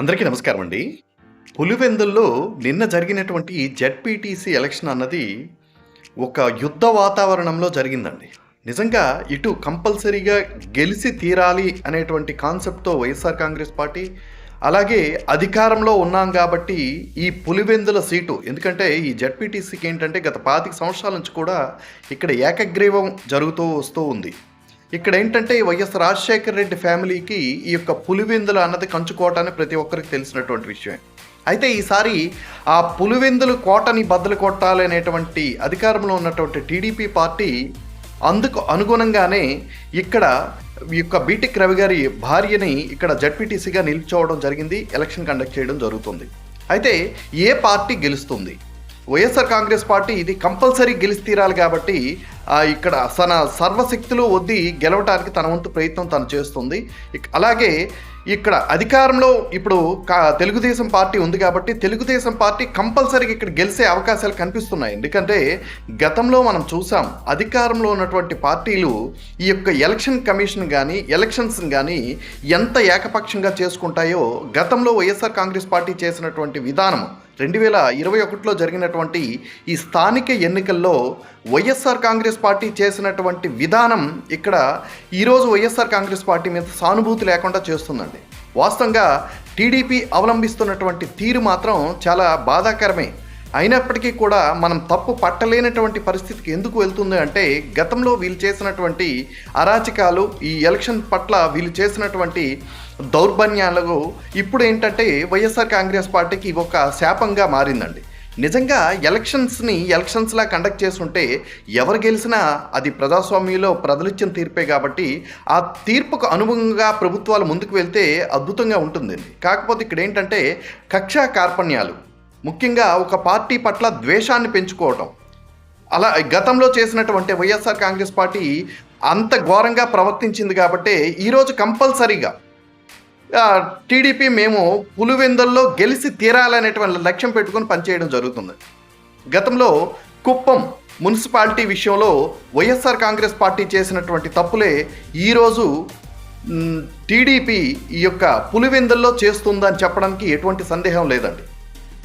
అందరికీ నమస్కారం అండి. పులివెందుల్లో నిన్న జరిగినటువంటి జెడ్పీటీసీ ఎలక్షన్ అన్నది ఒక యుద్ధ వాతావరణంలో జరిగిందండి. నిజంగా ఇటు కంపల్సరీగా గెలిచి తీరాలి అనేటువంటి కాన్సెప్ట్తో వైఎస్ఆర్ కాంగ్రెస్ పార్టీ అలాగే అధికారంలో ఉన్నాం కాబట్టి ఈ పులివెందుల సీటు ఎందుకంటే ఈ జెడ్పీటీసీకి ఏంటంటే గత పాతిక సంవత్సరాల నుంచి కూడా ఇక్కడ ఏకగ్రీవం జరుగుతూ వస్తూ ఉంది. ఇక్కడ ఏంటంటే వైఎస్ రాజశేఖర రెడ్డి ఫ్యామిలీకి ఈ యొక్క పులివెందులు అన్నది కంచుకోవటాన్ని ప్రతి ఒక్కరికి తెలిసినటువంటి విషయం అయితే ఈసారి ఆ పులివెందులు కోటని బద్దలు కొట్టాలి అనేటువంటి అధికారంలో ఉన్నటువంటి టీడీపీ పార్టీ అందుకు అనుగుణంగానే ఇక్కడ ఈ యొక్క బీటెక్ రవి గారి భార్యని ఇక్కడ జడ్పీటీసీగా నిలిచోవడం జరిగింది ఎలక్షన్ కండక్ట్ చేయడం జరుగుతుంది. అయితే ఏ పార్టీ గెలుస్తుంది? వైఎస్ఆర్ కాంగ్రెస్ పార్టీ ఇది కంపల్సరీ గెలిచి తీరాలి కాబట్టి ఇక్కడ తన సర్వశక్తులు వద్ది గెలవటానికి తన వంతు ప్రయత్నం తను చేస్తుంది. అలాగే ఇక్కడ అధికారంలో ఇప్పుడు కా- తెలుగుదేశం పార్టీ ఉంది కాబట్టి తెలుగుదేశం పార్టీ కంపల్సరీగా ఇక్కడ గెలిచే అవకాశాలు కనిపిస్తున్నాయి. ఎందుకంటే గతంలో మనం చూసాం అధికారంలో ఉన్నటువంటి పార్టీలు ఈ యొక్క ఎలక్షన్ కమిషన్ కానీ ఎలక్షన్స్ కానీ ఎంత ఏకపక్షంగా చేసుకుంటాయో గతంలో వైఎస్ఆర్ కాంగ్రెస్ పార్టీ చేసినటువంటి విధానం రెండు వేల ఇరవై ఒకటిలో జరిగినటువంటి ఈ స్థానిక ఎన్నికల్లో వైఎస్ఆర్ కాంగ్రెస్ కాంగ్రెస్ పార్టీ చేసినటువంటి విధానం ఇక్కడ ఈరోజు వైఎస్ఆర్ కాంగ్రెస్ పార్టీ మీద సానుభూతి లేకుండా చేస్తుందండి. వాస్తవంగా టీడీపీ అవలంబిస్తున్నటువంటి తీరు మాత్రం చాలా బాధాకరమే. అయినప్పటికీ కూడా మనం తప్పు పట్టలేనటువంటి పరిస్థితికి ఎందుకు వెళ్తుంది అంటే గతంలో వీళ్ళు చేసినటువంటి అరాచకాలు ఈ ఎలక్షన్ పట్ల వీళ్ళు చేసినటువంటి దౌర్బన్యాలకు ఇప్పుడు ఏంటంటే వైఎస్ఆర్ కాంగ్రెస్ పార్టీకి ఒక శాపంగా మారిందండి. నిజంగా ఎలక్షన్స్ని ఎలక్షన్స్లా కండక్ట్ చేస్తుంటే ఎవరు గెలిచినా అది ప్రజాస్వామ్యంలో ప్రజలిచ్చిన తీర్పే కాబట్టి ఆ తీర్పుకు అనుగుణంగా ప్రభుత్వాలు ముందుకు వెళ్తే అద్భుతంగా ఉంటుందండి కాకపోతే ఇక్కడ ఏంటంటే కక్షా కార్పణ్యాలు ముఖ్యంగా ఒక పార్టీ పట్ల ద్వేషాన్ని పెంచుకోవటం. అలా గతంలో చేసినటువంటి వైఎస్ఆర్ కాంగ్రెస్ పార్టీ అంత ఘోరంగా ప్రవర్తించింది కాబట్టి ఈరోజు కంపల్సరీగా టీడీపీ మేము పులివెందుల్లో గెలిచి తీరాలనేటువంటి లక్ష్యం పెట్టుకొని పనిచేయడం జరుగుతుంది. గతంలో కుప్పం మున్సిపాలిటీ విషయంలో వైఎస్ఆర్ కాంగ్రెస్ పార్టీ చేసినటువంటి తప్పులే ఈరోజు టీడీపీ ఈ యొక్క పులివెందుల్లో చేస్తుందని చెప్పడానికి ఎటువంటి సందేహం లేదండి.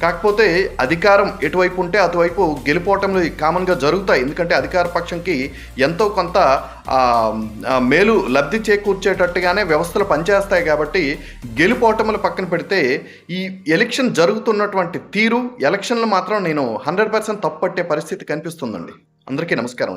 కాకపోతే అధికారం ఎటువైపు ఉంటే అటువైపు గెలుపోవటంలో కామన్గా జరుగుతాయి. ఎందుకంటే అధికార పక్షంకి ఎంతో కొంత మేలు లబ్ధి చేకూర్చేటట్టుగానే వ్యవస్థలు పనిచేస్తాయి కాబట్టి గెలుపోవటములు పక్కన పెడితే ఈ ఎలక్షన్ జరుగుతున్నటువంటి తీరు ఎలక్షన్లు మాత్రం నేను హండ్రెడ్ పర్సెంట్ తప్పు పట్టే పరిస్థితి కనిపిస్తుందండి. అందరికీ నమస్కారం.